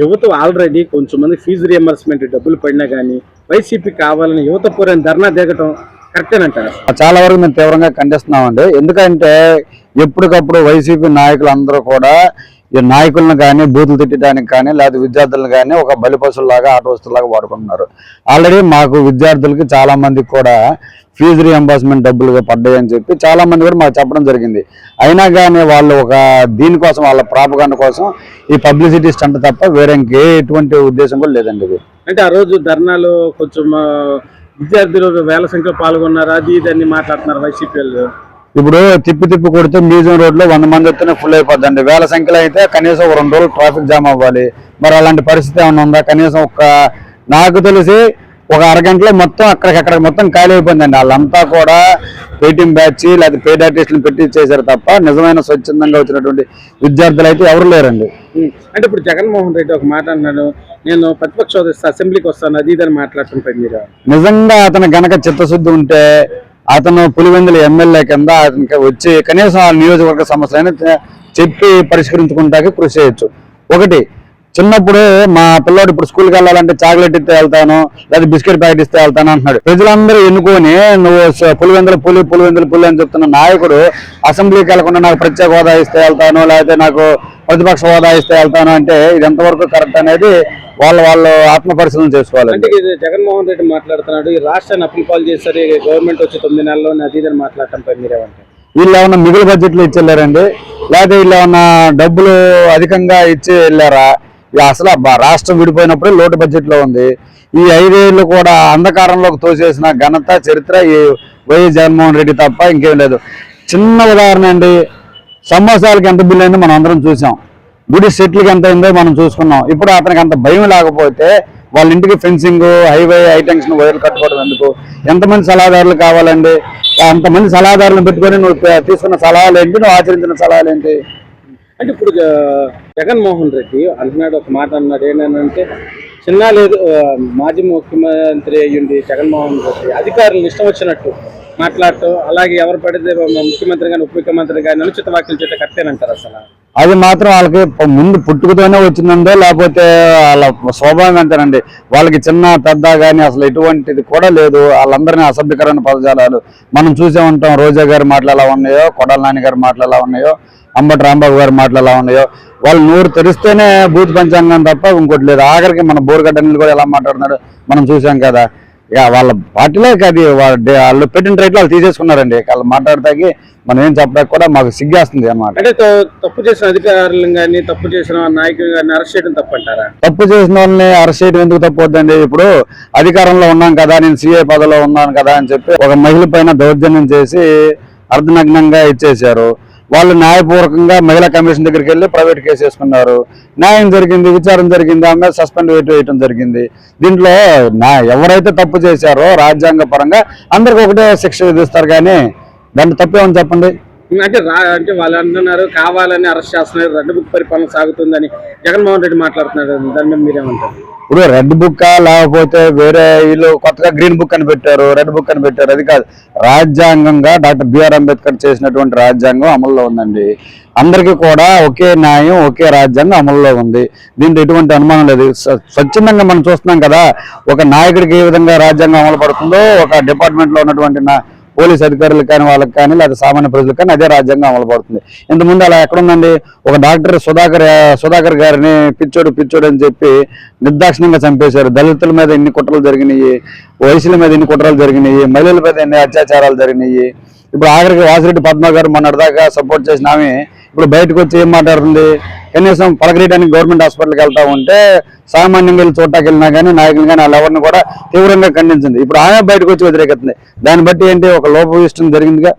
యువత ఆల్రెడీ కొంచెం మంది ఫీజు రియంబర్స్మెంట్ డబ్బులు పడినా కానీ వైసీపీ కావాలని యువత పూర్వం ధర్నా దిగటం కరెక్టేనంటారు చాలా వరకు మేము తీవ్రంగా ఖండిస్తున్నామండి. ఎందుకంటే ఎప్పటికప్పుడు వైసీపీ నాయకులు అందరూ కూడా ఈ నాయకులను కానీ బూతులు తిట్టడానికి కానీ లేదా విద్యార్థులను కానీ ఒక బలిపశుల్లాగా ఆట వస్తువులాగా వాడుకుంటున్నారు. ఆల్రెడీ మాకు విద్యార్థులకి చాలా మందికి కూడా ఫీజు రియంబర్స్మెంట్ డబ్బులుగా పడ్డాయని చెప్పి చాలా మంది కూడా మాకు చెప్పడం జరిగింది. అయినా కానీ వాళ్ళు ఒక దీనికోసం వాళ్ళ ప్రాపగాండ కోసం ఈ పబ్లిసిటీ స్టంట్ తప్ప వేరే ఇంకే ఎటువంటి ఉద్దేశం కూడా లేదండి ఇది. అంటే ఆ రోజు ధర్నాలో కొంచెం విద్యార్థులు వేల సంఖ్యలో పాల్గొన్నారు? అది ఇది అని మాట్లాడుతున్నారు వైసీపీ ఇప్పుడు తిప్పి తిప్పి కొడితే మ్యూజియం రోడ్లో వంద మంది వస్తేనే ఫుల్ అయిపోద్దండి. వేల సంఖ్యలో అయితే కనీసం ఒక రెండు రోజులు ట్రాఫిక్ జామ్ అవ్వాలి. మరి అలాంటి పరిస్థితి ఏమైనా ఉందా? కనీసం ఒక నాకు తెలిసి ఒక అరగంటలో మొత్తం అక్కడికక్కడ మొత్తం ఖాళీ అయిపోయిందండి. వాళ్ళంతా కూడా పేటీఎం బ్యాచ్ లేదా పేడ్ ఆర్టిస్టులు పెట్టి చేశారు తప్ప నిజమైన స్వచ్ఛందంగా వచ్చినటువంటి విద్యార్థులు అయితే ఎవరు లేరండి. అంటే ఇప్పుడు జగన్మోహన్ రెడ్డి ఒక మాట అన్నాడు. నేను ప్రతిపక్ష అసెంబ్లీకి వస్తాను అది ఇది అని మాట్లాడుతుంటాయి మీరు. నిజంగా అతను గనక చిత్తశుద్ధి ఉంటే అతను పులివెందుల ఎమ్మెల్యే కింద అతనికి వచ్చి కనీసం ఆ నియోజకవర్గ సమస్యలను చెప్పి పరిష్కరించుకుంటాకి కృషి చేయొచ్చు. ఒకటి చిన్నప్పుడు మా పిల్లోడు ఇప్పుడు స్కూల్కి వెళ్ళాలంటే చాక్లెట్ ఇస్తే వెళ్తాను లేదా బిస్కెట్ ప్యాకెట్ ఇస్తే వెళ్తాను అంటున్నాడు. ప్రజలందరూ ఎన్నుకొని నువ్వు పులివెందుల పులి పులివెందుల పులి అని చెప్తున్న నాయకుడు అసెంబ్లీకి వెళ్ళకుండా నాకు ప్రత్యేక హోదా ఇస్తే వెళ్తాను లేకపోతే నాకు ప్రతిపక్ష హోదా ఇస్తే వెళ్తాను అంటే ఇది ఎంతవరకు కరెక్ట్ అనేది వాళ్ళు వాళ్ళు ఆత్మ పరిశీలన చేసుకోవాలండి అంటే ఇది జగన్మోహన్ రెడ్డి మాట్లాడుతున్నాడు ఈ రాష్ట్రాన్ని అప్పులు పాలు చేస్తారు గవర్నమెంట్ వచ్చి తొమ్మిది నెలల్లో అది ఇది అని మాట్లాడటంపై మీరేమంటారు? వీళ్ళు ఏమన్నా మిగులు బడ్జెట్లు ఇచ్చి వెళ్ళారండి? లేకపోతే వీళ్ళు ఏమన్నా డబ్బులు అధికంగా ఇచ్చి వెళ్ళారా? అసలు రాష్ట్రం విడిపోయినప్పుడే లోటు బడ్జెట్లో ఉంది. ఈ ఐదేళ్ళు కూడా అంధకారంలోకి తోసేసిన ఘనత చరిత్ర ఈ వైఎస్ జగన్మోహన్ రెడ్డి తప్ప ఇంకేం లేదు. చిన్న ఉదాహరణ అండి సమోసాలకి ఎంత బిల్లు అయిందో మనం అందరం చూసాం. గుడి సెట్లకి ఎంత అయిందో మనం చూసుకున్నాం. ఇప్పుడు అతనికి అంత భయం లేకపోతే వాళ్ళ ఇంటికి ఫెన్సింగ్ హైవే ఐటమ్స్ వైర్లు కట్టుకోవడం ఎందుకు? ఎంతమంది సలహాదారులు కావాలండి? అంతమంది సలహాదారులను పెట్టుకొని నువ్వు తీసుకున్న సలహాలు ఏంటి? నువ్వు ఆచరించిన సలహాలు ఏంటి? అంటే ఇప్పుడు జగన్మోహన్ రెడ్డి అంటున్నాడు ఒక మాట అన్నాడు ఏంటంటే చిన్న లేదు మాజీ ముఖ్యమంత్రి అయ్యుండి జగన్మోహన్ రెడ్డి అధికారులు ఇష్టం వచ్చినట్టు మాట్లాడటం అలాగే ఎవరు పడితే ముఖ్యమంత్రి కానీ ఉప ముఖ్యమంత్రి కానీ అనుచిత వ్యాఖ్యలు చేస్తే కట్టేనంటారు అసలు. అది మాత్రం వాళ్ళకి ముందు పుట్టుకతోనే వచ్చిందందో లేకపోతే వాళ్ళ స్వభావం అంతేనండి. వాళ్ళకి చిన్న పెద్ద కానీ అసలు ఎటువంటిది కూడా లేదు. వాళ్ళందరినీ అసభ్యకరమైన పదజాలాలు మనం చూసే ఉంటాం. రోజా గారి మాటలు ఎలా ఉన్నాయో కొడాల నాని గారి మాటలు ఎలా ఉన్నాయో అంబటి రాంబాబు గారి మాటలు ఎలా ఉన్నాయో. వాళ్ళు నోరు తెరిస్తేనే భూత పంచాంగం తప్ప ఇంకోటి లేదు. ఆఖరికి మన బోరుగడ్డ కూడా ఎలా మాట్లాడుతున్నాడు మనం చూసాం కదా. ఇక వాళ్ళ పార్టీలో ఇక అది వాళ్ళ వాళ్ళు పెట్టిన రేట్లు వాళ్ళు తీసేసుకున్నారండి. వాళ్ళు మాట్లాడతాకి మనం ఏం చెప్పడానికి కూడా మాకు సిగ్గేస్తుంది అంటే త- తప్పు చేసిన అధికారులను కానీ తప్పు చేసిన నాయకులు కానీ అరెస్ట్ చేయడం తప్పు అంటారా తప్పు చేసిన వాళ్ళని అరెస్ట్ చేయడం ఎందుకు తప్పు వద్దండి ఇప్పుడు అధికారంలో ఉన్నాం కదా నేను సీఏ పదవిలో ఉన్నాను కదా అని చెప్పి ఒక మహిళ పైన దౌర్జన్యం చేసి అర్ధనగ్నంగా ఇచ్చేశారు. వాళ్ళు న్యాయపూర్వకంగా మహిళా కమిషన్ దగ్గరికి వెళ్ళి ప్రైవేట్ కేసు వేసుకున్నారు. న్యాయం జరిగింది విచారం జరిగింది ఆమె సస్పెండ్ వేయటం జరిగింది. దీంట్లో నా ఎవరైతే తప్పు చేశారో రాజ్యాంగ పరంగా అందరికి ఒకటే శిక్ష విధిస్తారు కానీ దాంట్లో తప్పేమని చెప్పండి? అంటే రా అంటే వాళ్ళు అంటున్నారు కావాలని అరెస్ట్ చేస్తున్నారు రెడ్ బుక్ పరిపాలన సాగుతుందని జగన్మోహన్ రెడ్డి మాట్లాడుతున్నారు. దాని మీద మీరేమంటారు? ఇప్పుడు రెడ్ బుక్ లేకపోతే వేరే వీళ్ళు కొత్తగా గ్రీన్ బుక్ అని పెట్టారు రెడ్ బుక్ అని పెట్టారు అది కాదు. రాజ్యాంగంగా డాక్టర్ బిఆర్ అంబేద్కర్ చేసినటువంటి రాజ్యాంగం అమల్లో ఉందండి. అందరికీ కూడా ఒకే న్యాయం ఒకే రాజ్యాంగం అమల్లో ఉంది. దీంట్లో ఎటువంటి అనుమానం లేదు. స్వచ్ఛందంగా మనం చూస్తున్నాం కదా ఒక నాయకుడికి ఏ విధంగా రాజ్యాంగం అమలు పడుతుందో ఒక డిపార్ట్మెంట్లో ఉన్నటువంటి నా పోలీస్ అధికారులకు కానీ వాళ్ళకి కానీ లేదా సామాన్య ప్రజలకు కానీ అదే రాజ్యాంగం అమలు పడుతుంది ఇంతకుముందు అలా ఎక్కడుందండి? ఒక డాక్టర్ సుధాకర్ సుధాకర్ గారిని పిచ్చోడు పిచ్చోడు అని చెప్పి నిర్దాక్షిణ్యంగా చంపేశారు. దళితుల మీద ఎన్ని కుట్రలు జరిగినాయి? వయసుల మీద ఎన్ని కుట్రలు జరిగినాయి? మహిళల మీద ఎన్ని అత్యాచారాలు జరిగినాయి? ఇప్పుడు ఆఖరికి వాసిరెడ్డి పద్మ గారు మొన్నటిదాకా సపోర్ట్ చేసిన ఆమె ఇప్పుడు బయటకు వచ్చి ఏం మాట్లాడుతుంది? కనీసం పలకరీయడానికి గవర్నమెంట్ హాస్పిటల్కి వెళ్తా ఉంటే సామాన్యంగా వెళ్ళి చూడటానికి వెళ్ళినా కానీ నాయకులు కానీ వాళ్ళెవరిని కూడా తీవ్రంగా ఖండించింది. ఇప్పుడు ఆమె బయటకు వచ్చి వ్యతిరేకతుంది దాన్ని బట్టి ఏంటి? ఒక లోపవిష్టం జరిగిందిగా?